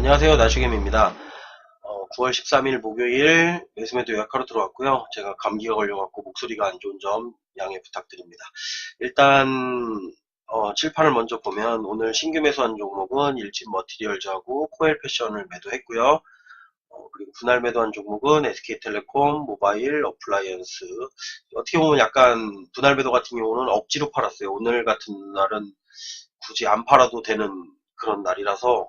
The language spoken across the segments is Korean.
안녕하세요. 나슈겜입니다. 어, 9월 13일 목요일 매수매도 요약하러 들어왔고요. 제가 감기가 걸려갖고 목소리가 안 좋은 점 양해 부탁드립니다. 일단 어, 칠판을 먼저 보면 오늘 신규 매수한 종목은 일진 머티리얼즈하고 코엘 패션을 매도했고요. 어, 그리고 분할 매도한 종목은 SK텔레콤, 모바일, 어플라이언스. 어떻게 보면 약간 분할 매도 같은 경우는 억지로 팔았어요. 오늘 같은 날은 굳이 안 팔아도 되는 그런 날이라서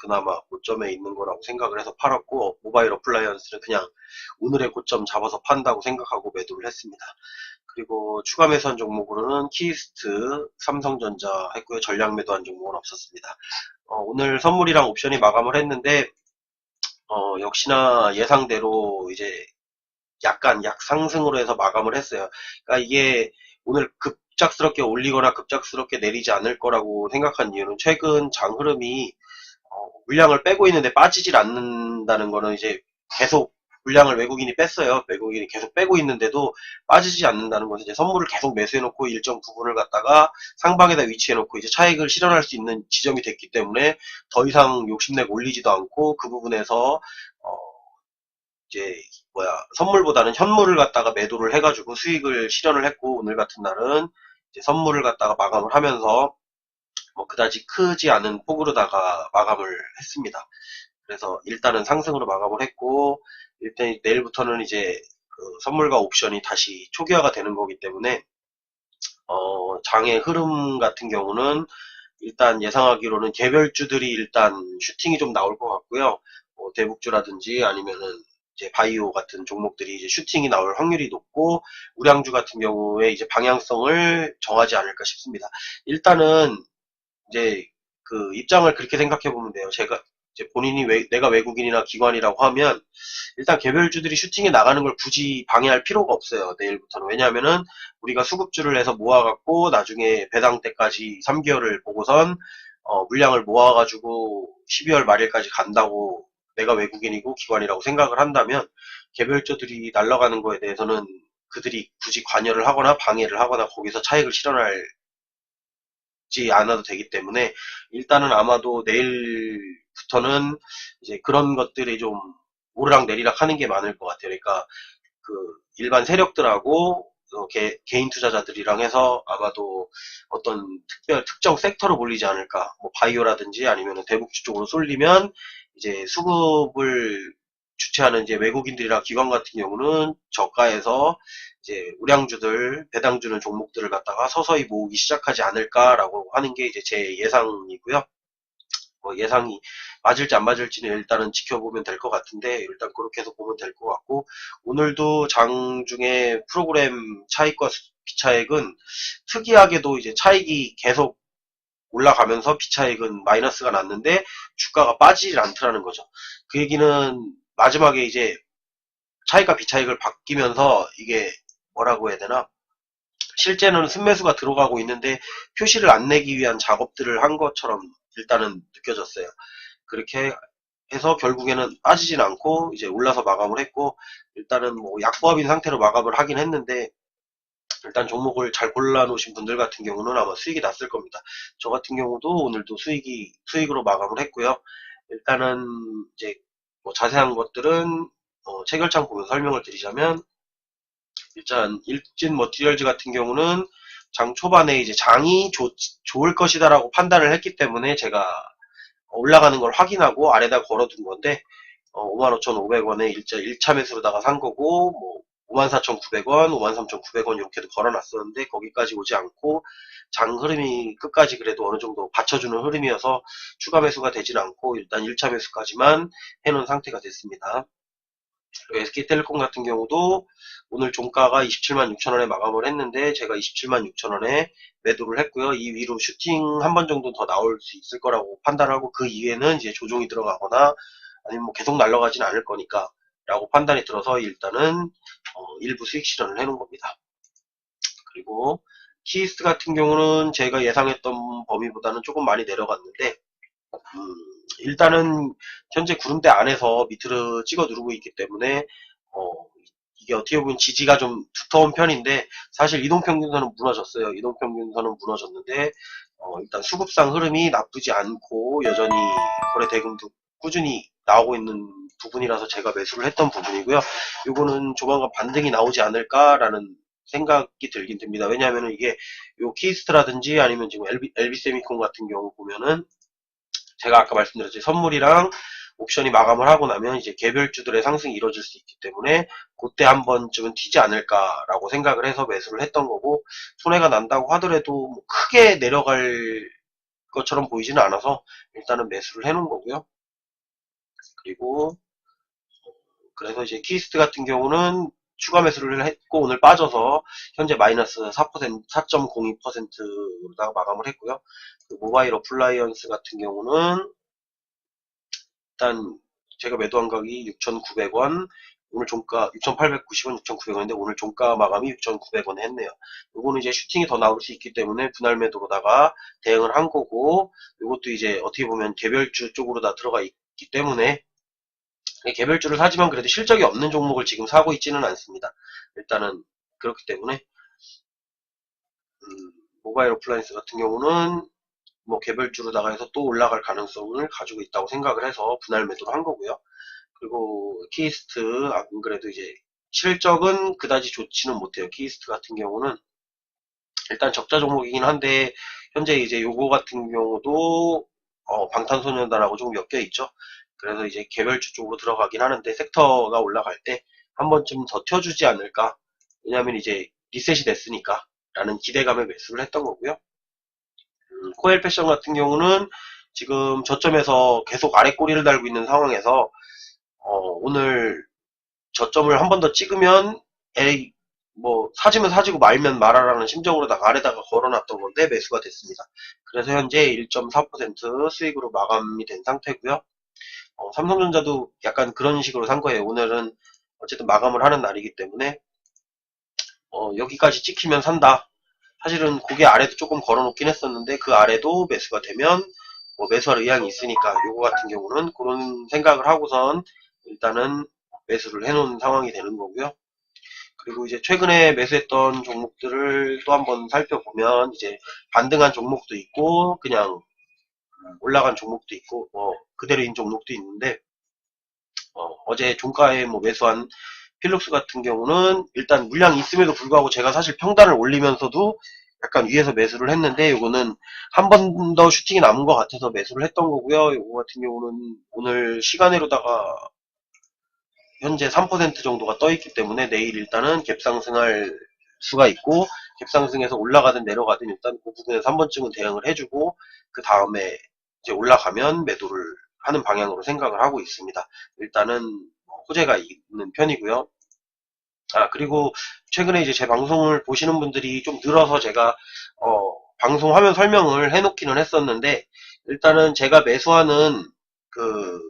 그나마 고점에 있는 거라고 생각을 해서 팔았고 모바일 어플라이언스는 그냥 오늘의 고점 잡아서 판다고 생각하고 매도를 했습니다. 그리고 추가 매수한 종목으로는 키스트, 삼성전자 했고요. 전량 매도한 종목은 없었습니다. 어, 오늘 선물이랑 옵션이 마감을 했는데 어, 역시나 예상대로 이제 약간 약상승으로 해서 마감을 했어요. 그러니까 이게 오늘 급작스럽게 올리거나 급작스럽게 내리지 않을 거라고 생각한 이유는 최근 장 흐름이 어, 물량을 빼고 있는데 빠지질 않는다는 거는 이제 계속 물량을 외국인이 뺐어요. 외국인이 계속 빼고 있는데도 빠지지 않는다는 것은 이제 선물을 계속 매수해놓고 일정 부분을 갖다가 상방에다 위치해놓고 이제 차익을 실현할 수 있는 지점이 됐기 때문에 더 이상 욕심내고 올리지도 않고 그 부분에서 어 이제 뭐야 선물보다는 현물을 갖다가 매도를 해가지고 수익을 실현을 했고 오늘 같은 날은 이제 선물을 갖다가 마감을 하면서 뭐 그다지 크지 않은 폭으로다가 마감을 했습니다. 그래서 일단은 상승으로 마감을 했고 일단 내일부터는 이제 그 선물과 옵션이 다시 초기화가 되는 거기 때문에 어 장의 흐름 같은 경우는 일단 예상하기로는 개별주들이 일단 슈팅이 좀 나올 것 같고요. 뭐 대북주라든지 아니면은 이제 바이오 같은 종목들이 이제 슈팅이 나올 확률이 높고 우량주 같은 경우에 이제 방향성을 정하지 않을까 싶습니다. 일단은 이제 그 입장을 그렇게 생각해 보면 돼요. 제가 이제 본인이 외, 내가 외국인이나 기관이라고 하면 일단 개별주들이 슈팅에 나가는 걸 굳이 방해할 필요가 없어요. 내일부터는. 왜냐하면은 우리가 수급주를 해서 모아갖고 나중에 배당 때까지 3개월을 보고선 어, 물량을 모아가지고 12월 말일까지 간다고 내가 외국인이고 기관이라고 생각을 한다면 개별주들이 날아가는 거에 대해서는 그들이 굳이 관여를 하거나 방해를 하거나 거기서 차익을 실현할 지 않아도 되기 때문에 일단은 아마도 내일부터는 이제 그런 것들이 좀 오르락 내리락 하는 게 많을 것 같아요. 그러니까 그 일반 세력들하고 어, 개, 개인 투자자들이랑 해서 아마도 어떤 특별 특정 섹터로 몰리지 않을까. 뭐 바이오라든지 아니면 대북주 쪽으로 쏠리면 이제 수급을 주최하는 이제 외국인들이나 기관 같은 경우는 저가에서 이제 우량주들, 배당주는 종목들을 갖다가 서서히 모으기 시작하지 않을까라고 하는 게 이제 제 예상이고요. 뭐 예상이 맞을지 안 맞을지는 일단은 지켜보면 될 것 같은데 일단 그렇게 해서 보면 될 것 같고 오늘도 장중에 프로그램 차익과 비차익은 특이하게도 이제 차익이 계속 올라가면서 비차익은 마이너스가 났는데 주가가 빠지질 않더라는 거죠. 그 얘기는 마지막에 이제 차익과 비차익을 바뀌면서 이게 뭐라고 해야 되나 실제는 순매수가 들어가고 있는데 표시를 안 내기 위한 작업들을 한 것처럼 일단은 느껴졌어요. 그렇게 해서 결국에는 빠지진 않고 이제 올라서 마감을 했고 일단은 뭐 약보합인 상태로 마감을 하긴 했는데 일단 종목을 잘 골라 놓으신 분들 같은 경우는 아마 수익이 났을 겁니다. 저 같은 경우도 오늘도 수익이 수익으로 마감을 했고요. 일단은 이제 뭐 자세한 것들은 어 체결창 보면 설명을 드리자면 일단 일진 머티리얼즈 같은 경우는 장 초반에 이제 장이 좋, 좋을 것이다라고 판단을 했기 때문에 제가 올라가는 걸 확인하고 아래다 걸어둔 건데 어, 55,500원에 일자 1차 매수로다가 산 거고 뭐 54,900원, 53,900원 이렇게도 걸어놨었는데 거기까지 오지 않고 장 흐름이 끝까지 그래도 어느 정도 받쳐주는 흐름이어서 추가 매수가 되진 않고 일단 1차 매수까지만 해놓은 상태가 됐습니다. SK텔레콤 같은 경우도 오늘 종가가 27만 6천원에 마감을 했는데 제가 27만 6천원에 매도를 했고요. 이 위로 슈팅 한 번 정도 더 나올 수 있을 거라고 판단하고 그 이후에는 이제 조정이 들어가거나 아니면 뭐 계속 날아가진 않을 거니까 라고 판단이 들어서 일단은 어, 일부 수익 실현을 해놓은 겁니다. 그리고 키스트 같은 경우는 제가 예상했던 범위보다는 조금 많이 내려갔는데 음, 일단은 현재 구름대 안에서 밑으로 찍어 누르고 있기 때문에 어, 이게 어떻게 보면 지지가 좀 두터운 편인데 사실 이동평균선은 무너졌어요. 이동평균선은 무너졌는데 어, 일단 수급상 흐름이 나쁘지 않고 여전히 거래 대금도 꾸준히 나오고 있는 부분이라서 제가 매수를 했던 부분이고요. 요거는 조만간 반등이 나오지 않을까라는 생각이 들긴 듭니다. 왜냐하면 이게 요 키스트라든지 아니면 지금 LB, LB세미콘 같은 경우 보면은 제가 아까 말씀드렸죠. 선물이랑 옵션이 마감을 하고 나면 이제 개별주들의 상승이 이루어질 수 있기 때문에 그때 한 번쯤은 튀지 않을까라고 생각을 해서 매수를 했던 거고 손해가 난다고 하더라도 뭐 크게 내려갈 것처럼 보이지는 않아서 일단은 매수를 해놓은 거고요. 그리고 그래서 이제 키스트 같은 경우는 추가 매수를 했고 오늘 빠져서 현재 마이너스 4% 4.02%로다가 마감을 했고요. 그 모바일 어플라이언스 같은 경우는 일단 제가 매도한 가격이 6,900원 오늘 종가 6,890원, 6,900원인데 오늘 종가 마감이 6,900원 했네요. 요거는 이제 슈팅이 더 나올 수 있기 때문에 분할 매도로다가 대응을 한 거고 요것도 이제 어떻게 보면 개별주 쪽으로 다 들어가 있기 때문에 개별주를 사지만 그래도 실적이 없는 종목을 지금 사고 있지는 않습니다. 일단은 그렇기 때문에 음, 모바일 오플라인스 같은 경우는 뭐 개별주로다가 해서 또 올라갈 가능성을 가지고 있다고 생각을 해서 분할 매도를 한 거고요. 그리고 키스트 안 그래도 이제 실적은 그다지 좋지는 못해요. 키스트 같은 경우는 일단 적자 종목이긴 한데 현재 이제 요거 같은 경우도 어, 방탄소년단하고 좀 엮여 있죠. 그래서 이제 개별주 쪽으로 들어가긴 하는데 섹터가 올라갈 때 한 번쯤 더 튀어주지 않을까. 왜냐하면 이제 리셋이 됐으니까 라는 기대감에 매수를 했던 거고요. 음, 코엘 패션 같은 경우는 지금 저점에서 계속 아래 꼬리를 달고 있는 상황에서 어, 오늘 저점을 한 번 더 찍으면 에이 뭐 사지면 사지고 말면 말아라는 심정으로다가 아래다가 걸어놨던 건데 매수가 됐습니다. 그래서 현재 1.4% 수익으로 마감이 된 상태고요. 어, 삼성전자도 약간 그런 식으로 산 거예요. 오늘은 어쨌든 마감을 하는 날이기 때문에 어, 여기까지 찍히면 산다. 사실은 고개 아래도 조금 걸어놓긴 했었는데 그 아래도 매수가 되면 뭐 매수할 의향이 있으니까 요거 같은 경우는 그런 생각을 하고선 일단은 매수를 해놓은 상황이 되는 거고요. 그리고 이제 최근에 매수했던 종목들을 또 한번 살펴보면 이제 반등한 종목도 있고 그냥 올라간 종목도 있고 뭐 그대로인 종목도 있는데 어, 제 종가에 뭐 매수한 필룩스 같은 경우는 일단 물량이 있음에도 불구하고 제가 사실 평단을 올리면서도 약간 위에서 매수를 했는데 이거는 한 번 더 슈팅이 남은 것 같아서 매수를 했던 거고요. 이거 같은 경우는 오늘 시간으로다가 현재 3% 정도가 떠 있기 때문에 내일 일단은 갭상승할 수가 있고 갭상승해서 올라가든 내려가든 일단 그 부분에서 한 번쯤은 대응을 해주고 그 다음에 이제 올라가면 매도를 하는 방향으로 생각을 하고 있습니다. 일단은 호재가 있는 편이고요. 아 그리고 최근에 이제 제 방송을 보시는 분들이 좀 늘어서 제가 어, 방송 화면 설명을 해놓기는 했었는데 일단은 제가 매수하는 그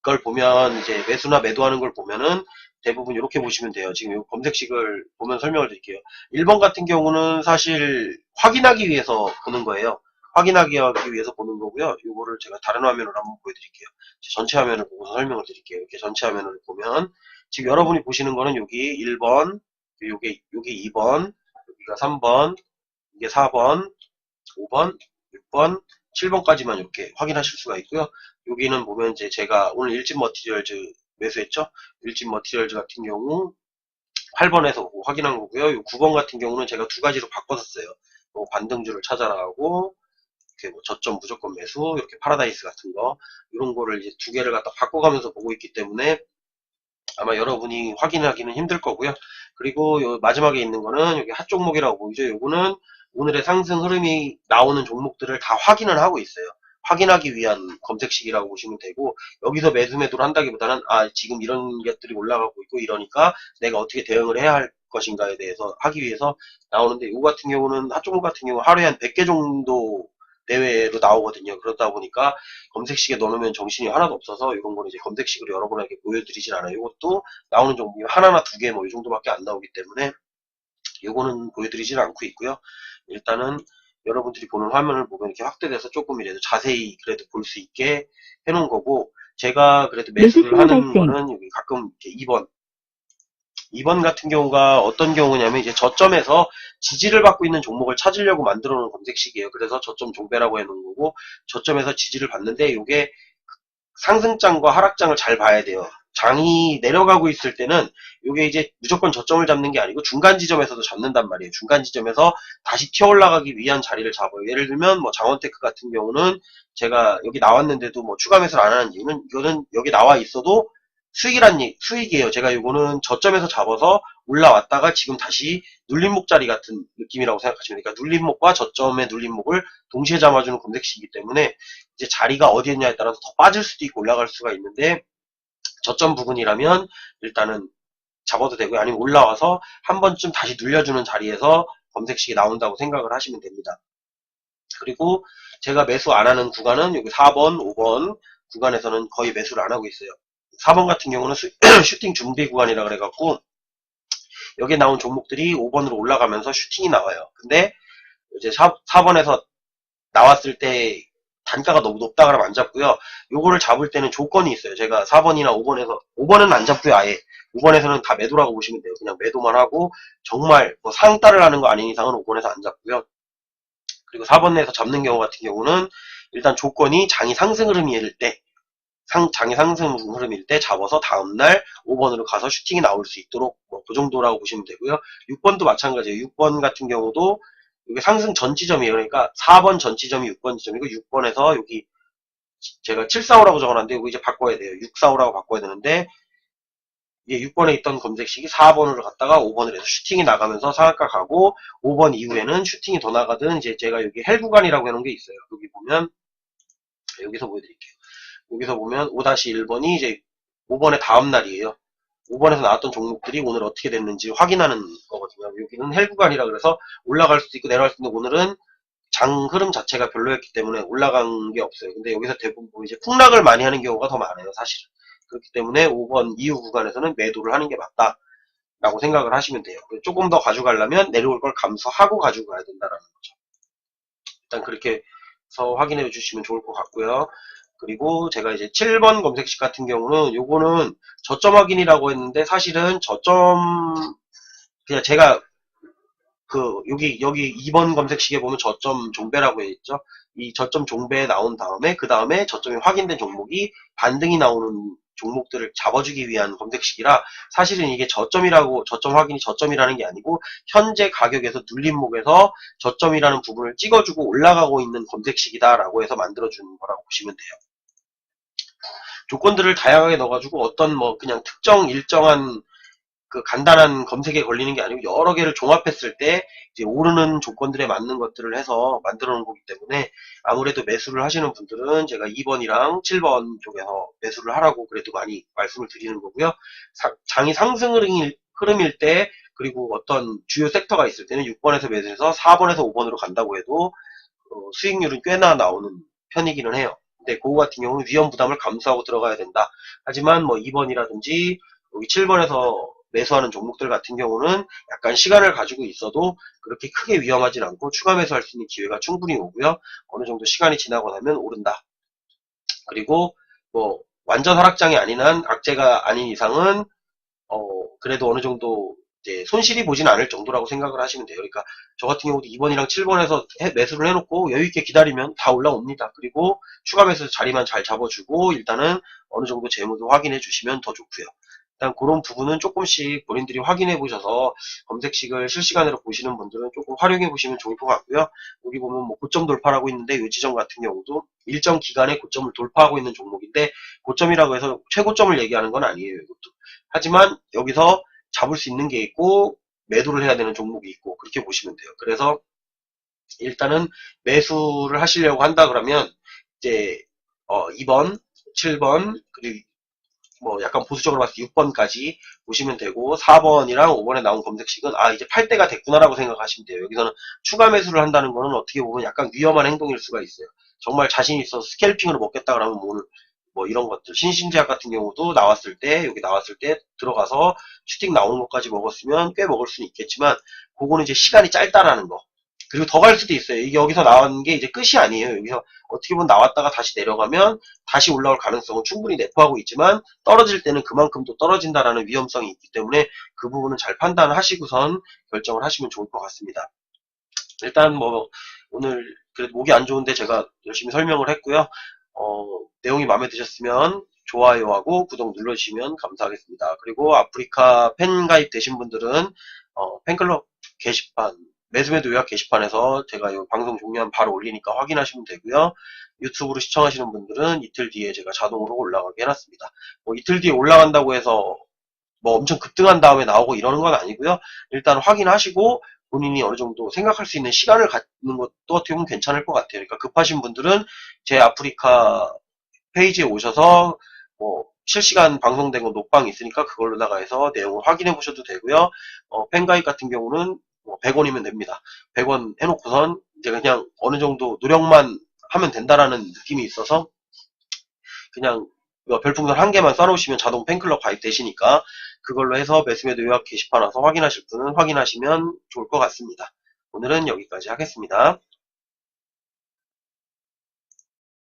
그걸 보면 이제 매수나 매도하는 걸 보면은 대부분 이렇게 보시면 돼요. 지금 이 검색식을 보면 설명을 드릴게요. 1번 같은 경우는 사실 확인하기 위해서 보는 거예요. 확인하기 위해서 보는 거고요. 이거를 제가 다른 화면으로 한번 보여드릴게요. 전체 화면을 보고서 설명을 드릴게요. 이렇게 전체 화면을 보면 지금 여러분이 보시는 거는 여기 1번, 요게, 요게 2번, 여기가 3번, 이게 4번, 5번, 6번, 7번까지만 이렇게 확인하실 수가 있고요. 여기는 보면 이제 제가 오늘 일진 머티리얼즈 매수했죠. 일진 머티리얼즈 같은 경우 8번에서 확인한 거고요. 9번 같은 경우는 제가 두 가지로 바꿨었어요. 뭐 반등주를 찾아나가고 이렇게 뭐 저점 무조건 매수 이렇게 파라다이스 같은 거 이런 거를 이제 두 개를 갖다 바꿔가면서 보고 있기 때문에 아마 여러분이 확인하기는 힘들 거고요. 그리고 요 마지막에 있는 거는 여기 핫 종목이라고 보이죠. 요거는 오늘의 상승 흐름이 나오는 종목들을 다 확인을 하고 있어요. 확인하기 위한 검색식이라고 보시면 되고 여기서 매수 매도를 한다기보다는 아 지금 이런 것들이 올라가고 있고 이러니까 내가 어떻게 대응을 해야 할 것인가에 대해서 하기 위해서 나오는데 이거 같은 경우는 핫종목 같은 경우 하루에 한 100개 정도 내외로 나오거든요. 그러다 보니까 검색식에 넣어놓으면 정신이 하나도 없어서 이런 거는 이제 검색식으로 여러분에게 보여드리진 않아요. 이것도 나오는 종목이 하나나 두 개 뭐 이 정도밖에 안 나오기 때문에 이거는 보여드리진 않고 있고요. 일단은 여러분들이 보는 화면을 보면 이렇게 확대돼서 조금이라도 자세히 그래도 볼 수 있게 해놓은 거고 제가 그래도 매수를 하는 거는 여기 가끔 이렇게 2번 2번 같은 경우가 어떤 경우냐면 이제 저점에서 지지를 받고 있는 종목을 찾으려고 만들어 놓은 검색식이에요. 그래서 저점 종배라고 해 놓은 거고 저점에서 지지를 받는데 이게 상승장과 하락장을 잘 봐야 돼요. 장이 내려가고 있을 때는 이게 이제 무조건 저점을 잡는 게 아니고 중간 지점에서도 잡는단 말이에요. 중간 지점에서 다시 튀어 올라가기 위한 자리를 잡아요. 예를 들면 뭐 장원테크 같은 경우는 제가 여기 나왔는데도 뭐 추가 매수를 안 하는 이유는 이거는 여기 나와 있어도 수익이란 얘- 수익이에요. 제가 이거는 저점에서 잡아서 올라왔다가 지금 다시 눌림목 자리 같은 느낌이라고 생각하시면 돼요. 그러니까 눌림목과 저점의 눌림목을 동시에 잡아주는 검색식이기 때문에 이제 자리가 어디에 있냐에 따라서 더 빠질 수도 있고 올라갈 수가 있는데 저점 부분이라면 일단은 잡아도 되고요. 아니면 올라와서 한 번쯤 다시 눌려주는 자리에서 검색식이 나온다고 생각을 하시면 됩니다. 그리고 제가 매수 안 하는 구간은 여기 4번, 5번 구간에서는 거의 매수를 안 하고 있어요. 4번 같은 경우는 수- 슈팅 준비 구간이라 그래갖고 여기에 나온 종목들이 5번으로 올라가면서 슈팅이 나와요. 근데 이제 4, 4번에서 나왔을 때 단가가 너무 높다 그러면 안 잡고요. 요거를 잡을 때는 조건이 있어요. 제가 4번이나 5번에서 5번은 안 잡고요. 아예 5번에서는 다 매도라고 보시면 돼요. 그냥 매도만 하고 정말 뭐 상따를 하는 거 아닌 이상은 5번에서 안 잡고요. 그리고 4번 내에서 잡는 경우 같은 경우는 일단 조건이 장이 상승 흐름일 때 상, 장이 상승 흐름일 때 잡아서 다음날 5번으로 가서 슈팅이 나올 수 있도록 뭐 그 정도라고 보시면 되고요. 6번도 마찬가지예요. 6번 같은 경우도 이게 상승 전 지점이에요. 그러니까 4번 전 지점이 6번 지점이고 6번에서 여기 제가 745라고 적어놨는데 이거 이제 바꿔야 돼요. 645라고 바꿔야 되는데 이게 6번에 있던 검색식이 4번으로 갔다가 5번으로 해서 슈팅이 나가면서 상한가 가고 5번 이후에는 슈팅이 더 나가든 이제 제가 여기 헬 구간이라고 해놓은 게 있어요. 여기 보면 여기서 보여드릴게요. 여기서 보면 5-1번이 이제 5번의 다음 날이에요. 5번에서 나왔던 종목들이 오늘 어떻게 됐는지 확인하는 거거든요. 여기는 헬 구간이라 그래서 올라갈 수도 있고 내려갈 수도 있는데 오늘은 장 흐름 자체가 별로였기 때문에 올라간 게 없어요. 근데 여기서 대부분 이제 폭락을 많이 하는 경우가 더 많아요, 사실은. 그렇기 때문에 5번 이후 구간에서는 매도를 하는 게 맞다. 라고 생각을 하시면 돼요. 조금 더 가져가려면 내려올 걸 감수하고 가지고 가야 된다라는 거죠. 일단 그렇게 해서 확인해 주시면 좋을 것 같고요. 그리고 제가 이제 7번 검색식 같은 경우는 요거는 저점 확인이라고 했는데 사실은 저점 그냥 제가 그 여기 여기 2번 검색식에 보면 저점 종배라고 했죠. 이 저점 종배에 나온 다음에 그 다음에 저점이 확인된 종목이 반등이 나오는 종목들을 잡아주기 위한 검색식이라 사실은 이게 저점이라고 저점 확인이 저점이라는 게 아니고 현재 가격에서 눌림목에서 저점이라는 부분을 찍어주고 올라가고 있는 검색식이다라고 해서 만들어주는 거라고 보시면 돼요. 조건들을 다양하게 넣어가지고 어떤 뭐 그냥 특정 일정한 그 간단한 검색에 걸리는 게 아니고 여러 개를 종합했을 때 이제 오르는 조건들에 맞는 것들을 해서 만들어 놓은 거기 때문에 아무래도 매수를 하시는 분들은 제가 2번이랑 7번 쪽에서 매수를 하라고 그래도 많이 말씀을 드리는 거고요. 사- 장이 상승 흐름일, 흐름일 때 그리고 어떤 주요 섹터가 있을 때는 6번에서 매수해서 4번에서 5번으로 간다고 해도 어, 수익률은 꽤나 나오는 편이기는 해요. 근데 그거 같은 경우는 위험 부담을 감수하고 들어가야 된다. 하지만 뭐 2번이라든지 여기 7번에서 매수하는 종목들 같은 경우는 약간 시간을 가지고 있어도 그렇게 크게 위험하진 않고 추가 매수할 수 있는 기회가 충분히 오고요. 어느 정도 시간이 지나고 나면 오른다. 그리고 뭐 완전 하락장이 아닌 한 악재가 아닌 이상은 어 그래도 어느 정도 이제 손실이 보진 않을 정도라고 생각을 하시면 돼요. 그러니까 저 같은 경우도 2번이랑 7번에서 매수를 해놓고 여유있게 기다리면 다 올라옵니다. 그리고 추가 매수 자리만 잘 잡아주고 일단은 어느 정도 재무도 확인해 주시면 더 좋고요. 일단 그런 부분은 조금씩 본인들이 확인해 보셔서 검색식을 실시간으로 보시는 분들은 조금 활용해 보시면 좋을 것 같고요. 여기 보면 뭐 고점 돌파하고 있는데 이 지점 같은 경우도 일정 기간에 고점을 돌파하고 있는 종목인데 고점이라고 해서 최고점을 얘기하는 건 아니에요. 이것도. 하지만 여기서 잡을 수 있는 게 있고 매도를 해야 되는 종목이 있고 그렇게 보시면 돼요. 그래서 일단은 매수를 하시려고 한다 그러면 이제 어 2번, 7번 그리고 뭐 약간 보수적으로 봤을 때 6번까지 보시면 되고 4번이랑 5번에 나온 검색식은 아 이제 팔 때가 됐구나라고 생각하시면 돼요. 여기서는 추가 매수를 한다는 거는 어떻게 보면 약간 위험한 행동일 수가 있어요. 정말 자신 있어서 스캘핑으로 먹겠다 그러면 오늘 뭐 이런 것들. 신신제약 같은 경우도 나왔을 때 여기 나왔을 때 들어가서 슈팅 나오는 것까지 먹었으면 꽤 먹을 수는 있겠지만 그거는 이제 시간이 짧다라는 거. 그리고 더 갈 수도 있어요. 이게 여기서 나온 게 이제 끝이 아니에요. 여기서 어떻게 보면 나왔다가 다시 내려가면 다시 올라올 가능성은 충분히 내포하고 있지만 떨어질 때는 그만큼 또 떨어진다라는 위험성이 있기 때문에 그 부분은 잘 판단하시고선 결정을 하시면 좋을 것 같습니다. 일단 뭐 오늘 그래도 목이 안 좋은데 제가 열심히 설명을 했고요. 어, 내용이 마음에 드셨으면 좋아요하고 구독 눌러주시면 감사하겠습니다. 그리고 아프리카 팬 가입 되신 분들은 어, 팬클럽 게시판 매수매도 요약 게시판에서 제가 이 방송 종료하면 바로 올리니까 확인하시면 되고요. 유튜브로 시청하시는 분들은 이틀 뒤에 제가 자동으로 올라가게 해놨습니다. 뭐 이틀 뒤에 올라간다고 해서 뭐 엄청 급등한 다음에 나오고 이러는 건 아니고요. 일단 확인하시고 본인이 어느 정도 생각할 수 있는 시간을 갖는 것도 어떻게 보면 괜찮을 것 같아요. 그러니까 급하신 분들은 제 아프리카 페이지에 오셔서 뭐 실시간 방송된 거 녹방이 있으니까 그걸로다가 해서 내용을 확인해 보셔도 되고요. 어, 팬가입 같은 경우는 뭐 100원이면 됩니다. 100원 해놓고선 이제 그냥 어느 정도 노력만 하면 된다라는 느낌이 있어서 그냥 뭐 별풍선 한 개만 써놓으시면 자동 팬클럽 가입 되시니까 그걸로 해서 매수매도 요약 게시판 와서 확인하실 분은 확인하시면 좋을 것 같습니다. 오늘은 여기까지 하겠습니다.